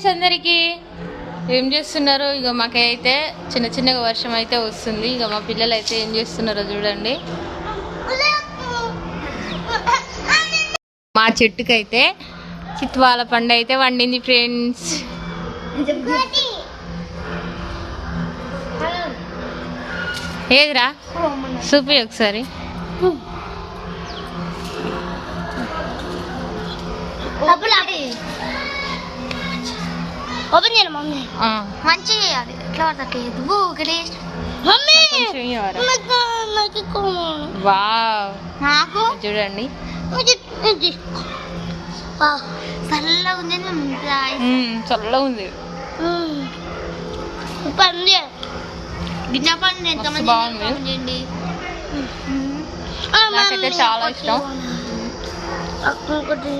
Friends అందరికి. ఏం చేస్తున్నారు? ఇక మాకైతే చిన్న చిన్నగా వర్షం అయితే వస్తుంది. ఇక మా పిల్లలు అయితే ఏం చేస్తున్నారో చూడండి. మా చెట్టుకైతే చిత్వాల పండు అయితే వండింది ఫ్రెండ్స్ ఏదిరా? చూపి ఒకసారి. ఓపెన్ చేయాలి మమ్మీ. మంచి చేయాలి. ఎట్లా పడితే ఎదుగు గణేష్. మమ్మీ. వావ్. నాకు? చూడండి. చల్లగా ఉంది చల్లగా ఉంది. పంది గిన్నె పండు ఎంత మస్తు మంది బాగుంది. నాకైతే చాలా ఇష్టం. ఒకటి